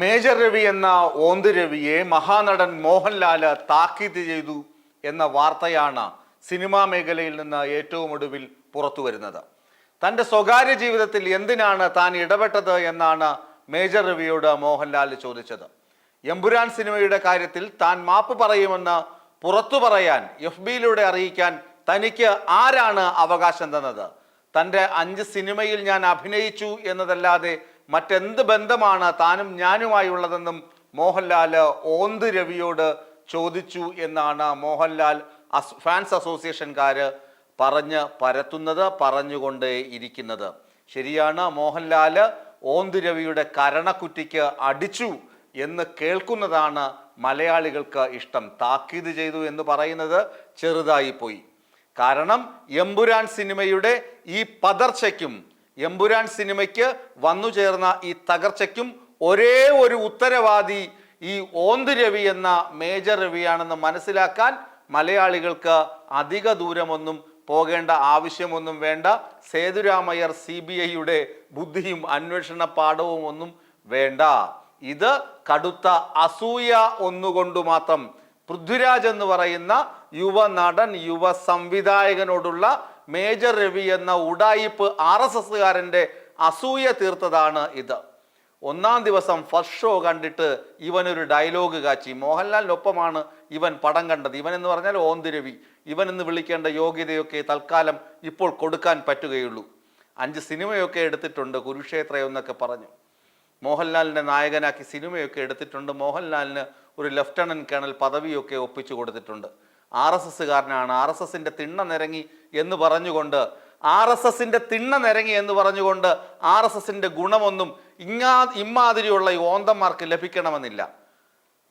Major Ravi എന്ന ഓന്ത് രവിയെ മഹാനടൻ മോഹൻലാൽ താക്കീത് ചെയ്തു എന്ന വാർത്തയാണ് സിനിമാ മേഖലയിൽ നിന്ന് ഏറ്റവും ഒടുവിൽ പുറത്തു വരുന്നത്. തന്റെ സ്വകാര്യ ജീവിതത്തിൽ എന്തിനാണ് താൻ ഇടപെട്ടത് എന്നാണ് മേജർ രവിയോട് മോഹൻലാൽ ചോദിച്ചത്. എമ്പുരാൻ സിനിമയുടെ കാര്യത്തിൽ താൻ മാപ്പ് പറയുമെന്ന് പുറത്തു പറയാൻ എഫ് ബിയിലൂടെ അറിയിക്കാൻ തനിക്ക് ആരാണ് അവകാശം തന്നത്? തന്റെ അഞ്ച് സിനിമയിൽ ഞാൻ അഭിനയിച്ചു എന്നതല്ലാതെ മറ്റെന്ത് ബന്ധമാണ് താനും ഞാനുമായുള്ളതെന്നും മോഹൻലാൽ ഓന്ത് രവിയോട് ചോദിച്ചു എന്നാണ് മോഹൻലാൽ ഫാൻസ് അസോസിയേഷൻകാർ പറഞ്ഞ് പരത്തുന്നത് പറഞ്ഞുകൊണ്ടേ ഇരിക്കുന്നത്. ശരിയാണ് മോഹൻലാൽ ഓന്ത് രവിയുടെ കരണക്കുറ്റിക്ക് അടിച്ചു എന്ന് കേൾക്കുന്നതാണ് മലയാളികൾക്ക് ഇഷ്ടം. താക്കീത് ചെയ്തു എന്ന് പറയുന്നത് ചെറുതായി പോയി കാരണം എമ്പുരാൻ സിനിമയുടെ ഈ പതർച്ചയ്ക്കും എമ്പുരാൻ സിനിമയ്ക്ക് വന്നു ചേർന്ന ഈ തകർച്ചയ്ക്കും ഒരേ ഒരു ഉത്തരവാദി ഈ ഓന്ത് രവി എന്ന മേജർ രവിയാണെന്ന് മനസ്സിലാക്കാൻ മലയാളികൾക്ക് അധിക ദൂരമൊന്നും പോകേണ്ട ആവശ്യമൊന്നും വേണ്ട. സേതുരാമയ്യർ സി ബി ഐയുടെ ബുദ്ധിയും അന്വേഷണ പാഠവും ഒന്നും വേണ്ട. ഇത് കടുത്ത അസൂയ ഒന്നുകൊണ്ട് മാത്രം. പൃഥ്വിരാജ് എന്ന് പറയുന്ന യുവ നടൻ യുവ സംവിധായകനോടുള്ള മേജർ രവി എന്ന ഉടായിപ്പ് ആർ എസ് എസ്സുകാരന്റെ അസൂയ തീർത്തതാണ് ഇത്. ഒന്നാം ദിവസം ഫസ്റ്റ് ഷോ കണ്ടിട്ട് ഇവനൊരു ഡയലോഗ് കാച്ചി. മോഹൻലാലിനൊപ്പമാണ് ഇവൻ പടം കണ്ടത്. ഇവൻ എന്ന് പറഞ്ഞാൽ ഓന്തിരവി ഇവൻ എന്ന് വിളിക്കേണ്ട യോഗ്യതയൊക്കെ തൽക്കാലം ഇപ്പോൾ കൊടുക്കാൻ പറ്റുകയുള്ളൂ. അഞ്ച് സിനിമയൊക്കെ എടുത്തിട്ടുണ്ട് കുരുക്ഷേത്ര എന്നൊക്കെ പറഞ്ഞു. മോഹൻലാലിനെ നായകനാക്കി സിനിമയൊക്കെ എടുത്തിട്ടുണ്ട്. മോഹൻലാലിന് ഒരു ലഫ്റ്റനന്റ് കേണൽ പദവിയൊക്കെ ഒപ്പിച്ചു കൊടുത്തിട്ടുണ്ട്. ആർ എസ് എസ്സുകാരനാണ്. ആർ എസ് എസിന്റെ തിണ്ണ നിരങ്ങി എന്ന് പറഞ്ഞുകൊണ്ട് ആർ എസ് എസിന്റെ തിണ്ണ നിരങ്ങി എന്ന് പറഞ്ഞുകൊണ്ട് ആർ എസ് എസിന്റെ ഗുണമൊന്നും ഇങ്ങാ ഇമ്മാതിരിയുള്ള ഈ ഓന്തന്മാർക്ക് ലഭിക്കണമെന്നില്ല.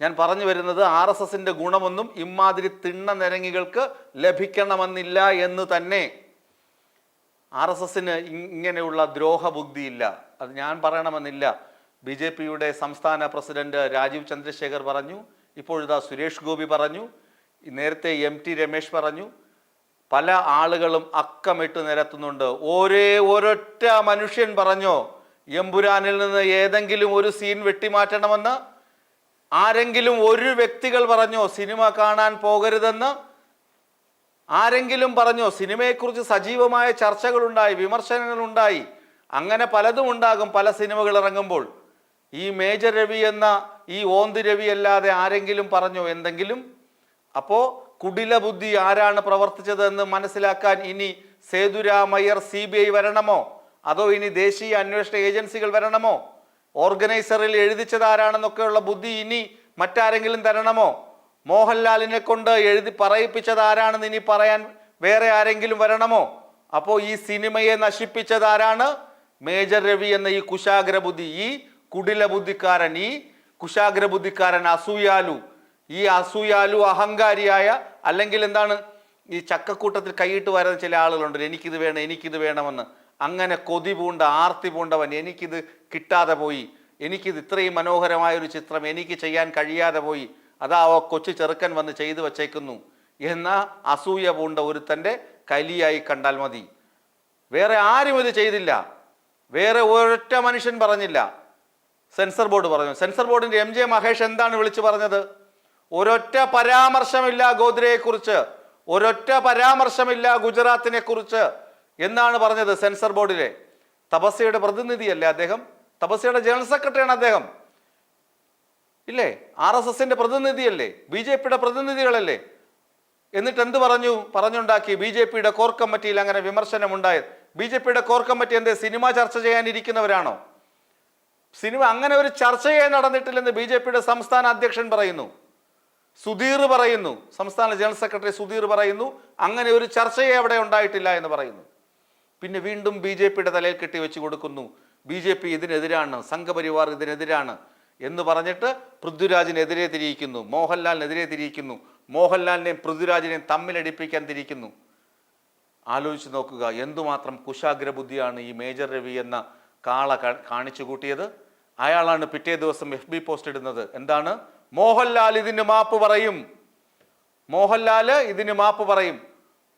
ഞാൻ പറഞ്ഞു വരുന്നത് ആർ എസ് എസിന്റെ ഗുണമൊന്നും ഇമ്മാതിരി തിണ്ണ നിരങ്ങികൾക്ക് ലഭിക്കണമെന്നില്ല എന്ന് തന്നെ. ആർ എസ് എസിന് ഇങ്ങനെയുള്ള ദ്രോഹബുദ്ധിയില്ല. അത് ഞാൻ പറയണമെന്നില്ല. ബി ജെ പിയുടെ സംസ്ഥാന പ്രസിഡന്റ് രാജീവ് ചന്ദ്രശേഖർ പറഞ്ഞു ഇപ്പോഴിതാ സുരേഷ് ഗോപി പറഞ്ഞു നേരത്തെ എം ടി രമേശ് പറഞ്ഞു പല ആളുകളും അക്കമിട്ട് നിരത്തുന്നുണ്ട്. ഒരേ ഒരൊറ്റ മനുഷ്യൻ പറഞ്ഞോ എമ്പുരാനിൽ നിന്ന് ഏതെങ്കിലും ഒരു സീൻ വെട്ടിമാറ്റണമെന്ന്? ആരെങ്കിലും ഒരു വ്യക്തികൾ പറഞ്ഞോ സിനിമ കാണാൻ പോകരുതെന്ന്? ആരെങ്കിലും പറഞ്ഞോ സിനിമയെക്കുറിച്ച് സജീവമായ ചർച്ചകളുണ്ടായി വിമർശനങ്ങളുണ്ടായി അങ്ങനെ പലതും ഉണ്ടാകും പല സിനിമകൾ ഇറങ്ങുമ്പോൾ. ഈ മേജർ രവി എന്ന ഈ ഓന്ത് രവി അല്ലാതെ ആരെങ്കിലും പറഞ്ഞോ എന്തെങ്കിലും? അപ്പോൾ കുടില ബുദ്ധി ആരാണ് പ്രവർത്തിച്ചതെന്ന് മനസ്സിലാക്കാൻ ഇനി സേതുരാമയ്യർ സി ബി ഐ വരണമോ? അതോ ഇനി ദേശീയ അന്വേഷണ ഏജൻസികൾ വരണമോ? ഓർഗനൈസറിൽ എഴുതിച്ചത് ആരാണെന്നൊക്കെയുള്ള ബുദ്ധി ഇനി മറ്റാരെങ്കിലും തരണമോ? മോഹൻലാലിനെ കൊണ്ട് എഴുതി പറയിപ്പിച്ചത് ആരാണെന്ന് ഇനി പറയാൻ വേറെ ആരെങ്കിലും വരണമോ? അപ്പോൾ ഈ സിനിമയെ നശിപ്പിച്ചത് ആരാണ് മേജർ രവി എന്ന ഈ കുശാഗ്ര ബുദ്ധി ഈ കുടില ബുദ്ധിക്കാരൻ ഈ കുശാഗ്ര ബുദ്ധിക്കാരൻ അസൂയാലു. ഈ അസൂയാലു അഹങ്കാരിയായ അല്ലെങ്കിൽ എന്താണ് ഈ ചക്കക്കൂട്ടത്തിൽ കൈയിട്ട് വരുന്ന ചില ആളുകളുണ്ട്. എനിക്കിത് വേണം എനിക്കിത് വേണമെന്ന്. അങ്ങനെ കൊതി പൂണ്ട ആർത്തി പൂണ്ടവൻ എനിക്കിത് കിട്ടാതെ പോയി. എനിക്കിത് ഇത്രയും മനോഹരമായൊരു ചിത്രം എനിക്ക് ചെയ്യാൻ കഴിയാതെ പോയി. അതാ ആ കൊച്ചു ചെറുക്കൻ വന്ന് ചെയ്തു വച്ചേക്കുന്നു. എന്ന അസൂയ പൂണ്ട ഒരുത്തന്റെ കലിയായി കണ്ടാൽ മതി. വേറെ ആരും ഇത് ചെയ്തില്ല. വേറെ ഒരൊറ്റ മനുഷ്യൻ പറഞ്ഞില്ല. സെൻസർ ബോർഡ് പറഞ്ഞു. സെൻസർ ബോർഡിന്റെ എം ജെ മഹേഷ് എന്താണ് വിളിച്ചു പറഞ്ഞത്? ഒരൊറ്റ പരാമർശമില്ല ഗോദ്രയെ കുറിച്ച് ഒരൊറ്റ പരാമർശമില്ല ഗുജറാത്തിനെ കുറിച്ച് എന്നാണ് പറഞ്ഞത് സെൻസർ ബോർഡിലെ. തപസ്യയുടെ പ്രതിനിധിയല്ലേ അദ്ദേഹം? തപസ്യയുടെ ജനറൽ സെക്രട്ടറിയാണ് അദ്ദേഹം. ഇല്ലേ? ആർ എസ് എസിന്റെ പ്രതിനിധിയല്ലേ? ബി ജെ പിയുടെ പ്രതിനിധികളല്ലേ? എന്നിട്ട് എന്ത് പറഞ്ഞു? പറഞ്ഞുണ്ടാക്കി ബി ജെ പിയുടെ കോർ കമ്മിറ്റിയിൽ അങ്ങനെ വിമർശനമുണ്ടായത് ബി ജെ പിയുടെ കോർ കമ്മിറ്റി എന്തേ? സിനിമ ചർച്ച ചെയ്യാനിരിക്കുന്നവരാണോ? സിനിമ അങ്ങനെ ഒരു ചർച്ചയെ നടന്നിട്ടില്ലെന്ന് ബി ജെ പിയുടെ സംസ്ഥാന അധ്യക്ഷൻ പറയുന്നു. സുധീർ പറയുന്നു. സംസ്ഥാന ജനറൽ സെക്രട്ടറി സുധീർ പറയുന്നു. അങ്ങനെ ഒരു ചർച്ചയെ അവിടെ ഉണ്ടായിട്ടില്ല എന്ന് പറയുന്നു. പിന്നെ വീണ്ടും ബി ജെ പിയുടെ തലയിൽ കെട്ടി വെച്ച് കൊടുക്കുന്നു. ബി ജെ പി ഇതിനെതിരാണ് സംഘപരിവാർ ഇതിനെതിരാണ് എന്ന് പറഞ്ഞിട്ട് പൃഥ്വിരാജിനെതിരെ തിരിയിക്കുന്നു. മോഹൻലാലിനെതിരെ തിരിയിക്കുന്നു. മോഹൻലാലിനെയും പൃഥ്വിരാജിനെയും തമ്മിലടിപ്പിക്കാൻ തിരിക്കുന്നു ആലോചിച്ച് നോക്കുക എന്തുമാത്രം കുശാഗ്ര ബുദ്ധിയാണ് ഈ മേജർ രവി എന്ന കാള കാണിച്ചു കൂട്ടിയത്. അയാളാണ് പിറ്റേ ദിവസം എഫ് ബി പോസ്റ്റ് ഇടുന്നത്. എന്താണ്? മോഹൻലാൽ ഇതിന് മാപ്പ് പറയും. മോഹൻലാൽ ഇതിന് മാപ്പ് പറയും.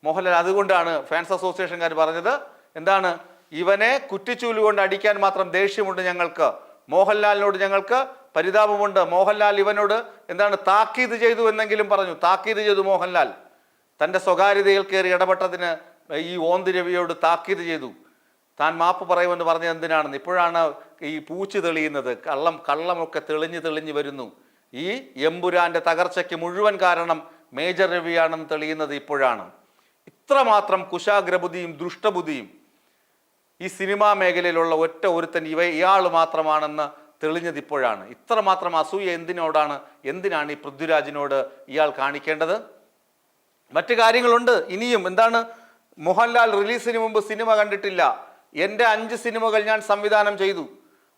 മോഹൻലാൽ അതുകൊണ്ടാണ് ഫാൻസ് അസോസിയേഷൻകാർ പറഞ്ഞത്. എന്താണ്? ഇവനെ കുറ്റിച്ചൂൽ കൊണ്ട് അടിക്കാൻ മാത്രം ദേഷ്യമുണ്ട് ഞങ്ങൾക്ക്. മോഹൻലാലിനോട് ഞങ്ങൾക്ക് പരിതാപമുണ്ട്. മോഹൻലാൽ ഇവനോട് എന്താണ്? താക്കീത് ചെയ്തു എന്നെങ്കിലും പറഞ്ഞു. താക്കീത് ചെയ്തു മോഹൻലാൽ. തന്റെ സ്വകാര്യതയിൽ കയറി ഇടപെട്ടതിന് ഈ ഓന്തി രവിയോട് താക്കീത് ചെയ്തു. താൻ മാപ്പ് പറയുമെന്ന് പറഞ്ഞത് എന്തിനാണെന്ന്? ഇപ്പോഴാണ് ഈ പൂച്ചു തെളിയുന്നത്. കള്ളം കള്ളമൊക്കെ തെളിഞ്ഞ് തെളിഞ്ഞ് വരുന്നു. ഈ എമ്പുരാന്റെ തകർച്ചയ്ക്ക് മുഴുവൻ കാരണം മേജർ രവിയാണെന്ന് തെളിയുന്നത് ഇപ്പോഴാണ്. ഇത്രമാത്രം കുശാഗ്രബുദ്ധിയും ദുഷ്ടബുദ്ധിയും ഈ സിനിമാ മേഖലയിലുള്ള ഒറ്റ ഒരുത്തൻ ഇവ ഇയാൾ മാത്രമാണെന്ന് തെളിഞ്ഞത് ഇപ്പോഴാണ്. ഇത്രമാത്രം അസൂയ എന്തിനോടാണ് എന്തിനാണ് ഈ പൃഥ്വിരാജിനോട് ഇയാൾ കാണിക്കേണ്ടത്? മറ്റു കാര്യങ്ങളുണ്ട്. ഇനിയും എന്താണ്? മോഹൻലാൽ റിലീസിന് മുമ്പ് സിനിമ കണ്ടിട്ടില്ല. എന്റെ അഞ്ച് സിനിമകൾ ഞാൻ സംവിധാനം ചെയ്തു.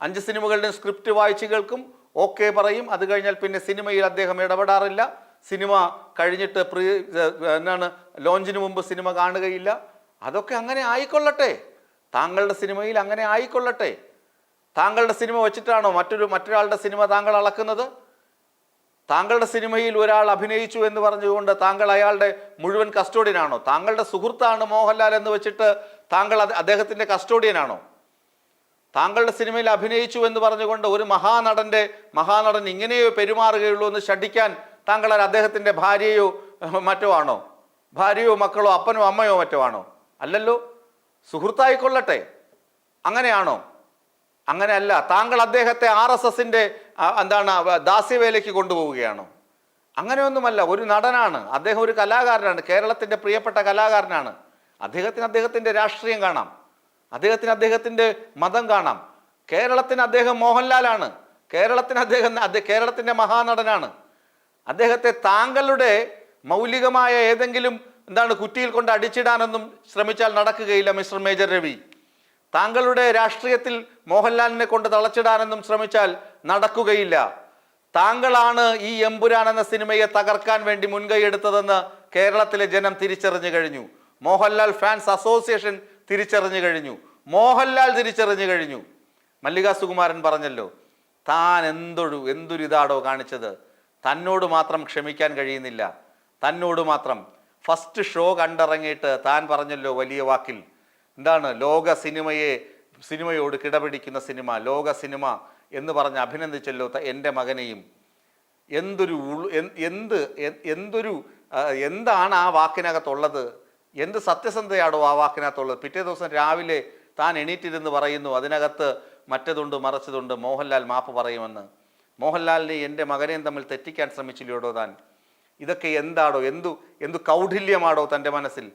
അഞ്ച് സിനിമകളുടെ സ്ക്രിപ്റ്റ് വായിച്ചു കേൾക്കും. ഓക്കെ പറയും. അത് കഴിഞ്ഞാൽ പിന്നെ സിനിമയിൽ അദ്ദേഹം ഇടപെടാറില്ല. സിനിമ കഴിഞ്ഞിട്ട് പ്രീ എന്നാണ് ലോഞ്ചിന് മുമ്പ് സിനിമ കാണുകയില്ല. അതൊക്കെ അങ്ങനെ ആയിക്കൊള്ളട്ടെ. താങ്കളുടെ സിനിമയിൽ അങ്ങനെ ആയിക്കൊള്ളട്ടെ. താങ്കളുടെ സിനിമ വെച്ചിട്ടാണോ മറ്റൊരു മറ്റൊരാളുടെ സിനിമ താങ്കൾ അളക്കുന്നത്? താങ്കളുടെ സിനിമയിൽ ഒരാൾ അഭിനയിച്ചു എന്ന് പറഞ്ഞുകൊണ്ട് താങ്കൾ അയാളുടെ മുഴുവൻ കസ്റ്റോഡിയനാണോ? താങ്കളുടെ സുഹൃത്താണ് മോഹൻലാൽ എന്ന് വെച്ചിട്ട് താങ്കൾ അദ്ദേഹത്തിന്റെ കസ്റ്റോഡിയനാണോ? താങ്കളുടെ സിനിമയിൽ അഭിനയിച്ചു എന്ന് പറഞ്ഞുകൊണ്ട് ഒരു മഹാനടന്റെ മഹാനടൻ ഇങ്ങനെയോ പെരുമാറുകയുള്ളൂ എന്ന് ശഠിക്കാൻ താങ്കൾ അദ്ദേഹത്തിന്റെ ഭാര്യയോ മറ്റോ ആണോ? ഭാര്യയോ മക്കളോ അപ്പനോ അമ്മയോ മറ്റോ ആണോ? അല്ലല്ലോ. സുഹൃത്തായിക്കൊള്ളട്ടെ. അങ്ങനെയാണോ? അങ്ങനെയല്ല. താങ്കൾ അദ്ദേഹത്തെ ആർ എസ് എസിന്റെ എന്താണ് ദാസ്യവേലയ്ക്ക് കൊണ്ടുപോവുകയാണോ? അങ്ങനെയൊന്നുമല്ല. ഒരു നടനാണ്. അദ്ദേഹം ഒരു കലാകാരനാണ്. കേരളത്തിന്റെ പ്രിയപ്പെട്ട കലാകാരനാണ്. അദ്ദേഹത്തിന് അദ്ദേഹത്തിന്റെ രാഷ്ട്രീയം കാണാം. അദ്ദേഹത്തിന് അദ്ദേഹത്തിന്റെ മതം കാണാം. കേരളത്തിന് അദ്ദേഹം മോഹൻലാലാണ്. കേരളത്തിന് അദ്ദേഹം കേരളത്തിന്റെ മഹാനടനാണ്. അദ്ദേഹത്തെ താങ്കളുടെ മൗലികമായ ഏതെങ്കിലും എന്താണ് കുറ്റിയിൽ കൊണ്ട് അടിച്ചിടാനൊന്നും ശ്രമിച്ചാൽ നടക്കുകയില്ല മിസ്റ്റർ മേജർ രവി. താങ്കളുടെ രാഷ്ട്രീയത്തിൽ മോഹൻലാലിനെ കൊണ്ട് തളച്ചിടാനൊന്നും ശ്രമിച്ചാൽ നടക്കുകയില്ല. താങ്കളാണ് ഈ എമ്പുരാൻ എന്ന സിനിമയെ തകർക്കാൻ വേണ്ടി മുൻകൈ എടുത്തതെന്ന് കേരളത്തിലെ ജനം തിരിച്ചറിഞ്ഞു കഴിഞ്ഞു. മോഹൻലാൽ ഫാൻസ് അസോസിയേഷൻ തിരിച്ചറിഞ്ഞു കഴിഞ്ഞു. മോഹൻലാൽ തിരിച്ചറിഞ്ഞു കഴിഞ്ഞു. മല്ലിക സുകുമാരൻ പറഞ്ഞല്ലോ താൻ എന്തൊരു എന്തൊരിതാടോ കാണിച്ചത്? തന്നോട് മാത്രം ക്ഷമിക്കാൻ കഴിയുന്നില്ല. തന്നോട് മാത്രം. ഫസ്റ്റ് ഷോ കണ്ടിറങ്ങിയിട്ട് താൻ പറഞ്ഞല്ലോ വലിയ വാക്കിൽ. എന്താണ്? ലോക സിനിമയെ സിനിമയോട് കിടപിടിക്കുന്ന സിനിമ ലോക സിനിമ എന്ന് പറഞ്ഞ് അഭിനന്ദിച്ചല്ലോ എന്റെ മകനെയും. എന്തൊരു എന്ത് എന്തൊരു എന്താണ് ആ വാക്കിനകത്തുള്ളത്? എന്ത് സത്യസന്ധയാണോ ആ വാക്കിനകത്തുള്ളത്? പിറ്റേ ദിവസം രാവിലെ താൻ എണീറ്റിരുന്ന് പറയുന്നു അതിനകത്ത് മറ്റതുണ്ട് മറച്ചതുണ്ട് മോഹൻലാൽ മാപ്പ് പറയുമെന്ന്. മോഹൻലാലിനെ എന്റെ മകനെയും തമ്മിൽ തെറ്റിക്കാൻ ശ്രമിച്ചില്ലയോടോ താൻ? ഇതൊക്കെ എന്താടോ? എന്തു എന്തു കൗഢില്യമാടോ തന്റെ മനസ്സിൽ?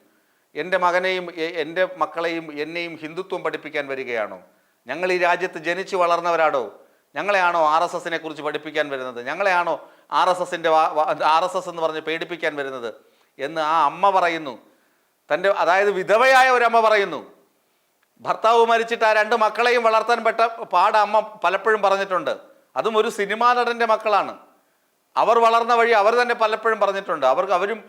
എന്റെ മകനെയും എന്റെ മക്കളെയും എന്നെയും ഹിന്ദുത്വം പഠിപ്പിക്കാൻ വരികയാണോ? ഞങ്ങൾ ഈ രാജ്യത്ത് ജനിച്ചു വളർന്നവരാടോ? ഞങ്ങളെയാണോ ആർ എസ് എസിനെ കുറിച്ച് പഠിപ്പിക്കാൻ വരുന്നത്? ഞങ്ങളെയാണോ ആർ എസ് എസിന്റെ ആർ എസ് എസ് എന്ന് പറഞ്ഞ് പേടിപ്പിക്കാൻ വരുന്നത്? എന്ന് ആ അമ്മ പറയുന്നു. തന്റെ അതായത് വിധവയായ ഒരമ്മ പറയുന്നു ഭർത്താവ് മരിച്ചിട്ട് ആ രണ്ട് മക്കളെയും വളർത്താൻ പെട്ട പാട അമ്മ പലപ്പോഴും പറഞ്ഞിട്ടുണ്ട്. അതും ഒരു സിനിമാ നടന്റെ മക്കളാണ്. അവർ വളർന്ന വഴി അവർ തന്നെ പലപ്പോഴും പറഞ്ഞിട്ടുണ്ട്. അവർക്ക് അവരും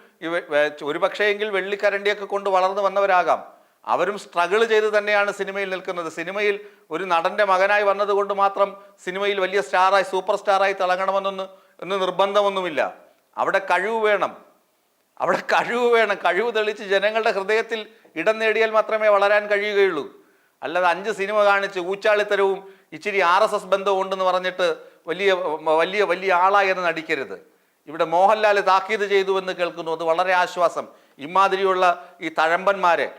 ഒരു പക്ഷേയെങ്കിൽ വെള്ളിക്കരണ്ടിയൊക്കെ കൊണ്ട് വളർന്നു വന്നവരാകാം. അവരും സ്ട്രഗിൾ ചെയ്ത് തന്നെയാണ് സിനിമയിൽ നിൽക്കുന്നത്. സിനിമയിൽ ഒരു നടന്റെ മകനായി വന്നതുകൊണ്ട് മാത്രം സിനിമയിൽ വലിയ സ്റ്റാറായി സൂപ്പർ സ്റ്റാറായി തിളങ്ങണമെന്നൊന്ന് എന്ന് നിർബന്ധമൊന്നുമില്ല. അവിടെ കഴിവ് വേണം. അവിടെ കഴിവ് വേണം. കഴിവ് തെളിച്ച് ജനങ്ങളുടെ ഹൃദയത്തിൽ ഇടം നേടിയാൽ മാത്രമേ വളരാൻ കഴിയുകയുള്ളൂ. അല്ലാതെ അഞ്ച് സിനിമ കാണിച്ച് ഊച്ചാളിത്തരവും ഇച്ചിരി ആർ എസ് എസ് ബന്ധവും ഉണ്ടെന്ന് പറഞ്ഞിട്ട് വലിയ വലിയ വലിയ ആളായി എന്ന് നടിക്കരുത്. ഇവിടെ മോഹൻലാൽ താക്കീത് ചെയ്തു എന്ന് കേൾക്കുന്നു. അത് വളരെ ആശ്വാസം. ഇമാതിരിയുള്ള ഈ തഴമ്പന്മാരെ.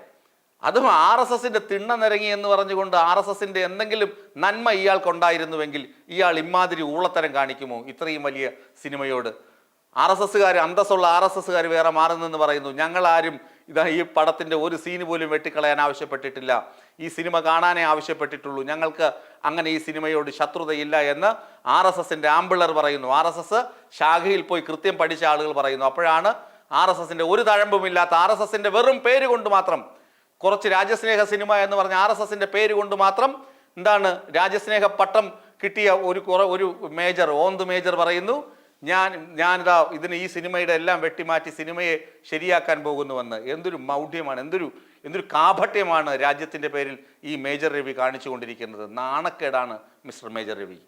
അതും ആർ എസ് എസിന്റെ തിണ്ണ നിരങ്ങി എന്ന് പറഞ്ഞുകൊണ്ട് ആർ എസ് എസിന്റെ എന്തെങ്കിലും നന്മ ഇയാൾക്കുണ്ടായിരുന്നുവെങ്കിൽ ഇയാൾ ഇമാതിരി ഊളത്തരം കാണിക്കുമോ? ഇത്രയും വലിയ സിനിമയോട്. ആർ എസ് എസ്സുകാർ അന്തസ്സുള്ള ആർ എസ് എസ്സുകാർ വേറെ മാറുന്നെന്ന് പറയുന്നു. ഞങ്ങളാരും ഇതാ ഈ പടത്തിന്റെ ഒരു സീന് പോലും വെട്ടിക്കളയാൻ ആവശ്യപ്പെട്ടിട്ടില്ല. ഈ സിനിമ കാണാനേ ആവശ്യപ്പെട്ടിട്ടുള്ളൂ. ഞങ്ങൾക്ക് അങ്ങനെ ഈ സിനിമയോട് ശത്രുതയില്ല എന്ന് ആർ എസ് എസിന്റെ ആമ്പിളർ പറയുന്നു. ആർ എസ് എസ് ശാഖയിൽ പോയി കൃത്യം പഠിച്ച ആളുകൾ പറയുന്നു. അപ്പോഴാണ് ആർ എസ് എസിന്റെ ഒരു തഴമ്പുമില്ലാത്ത ആർ എസ് എസിന്റെ വെറും പേര് കൊണ്ട് മാത്രം കുറച്ച് രാജ്യസ്നേഹ സിനിമ എന്ന് പറഞ്ഞ ആർ എസ് എസിന്റെ പേര് കൊണ്ട് മാത്രം എന്താണ് രാജ്യസ്നേഹ പട്ടം കിട്ടിയ ഒരു കുറ ഒരു മേജർ ഓന്ത് മേജർ പറയുന്നു. ഞാൻ ഞാനിതാ ഇതിന് ഈ സിനിമയുടെ എല്ലാം വെട്ടിമാറ്റി സിനിമയെ ശരിയാക്കാൻ പോകുന്നുവെന്ന് എന്തൊരു മൗഢ്യമാണ് എന്തൊരു എന്തൊരു കാപട്യമാണ് രാജ്യത്തിന്റെ പേരിൽ ഈ മേജർ രവി കാണിച്ചുകൊണ്ടിരിക്കുന്നത്. നാണക്കേടാണ് മിസ്റ്റർ മേജർ രവി.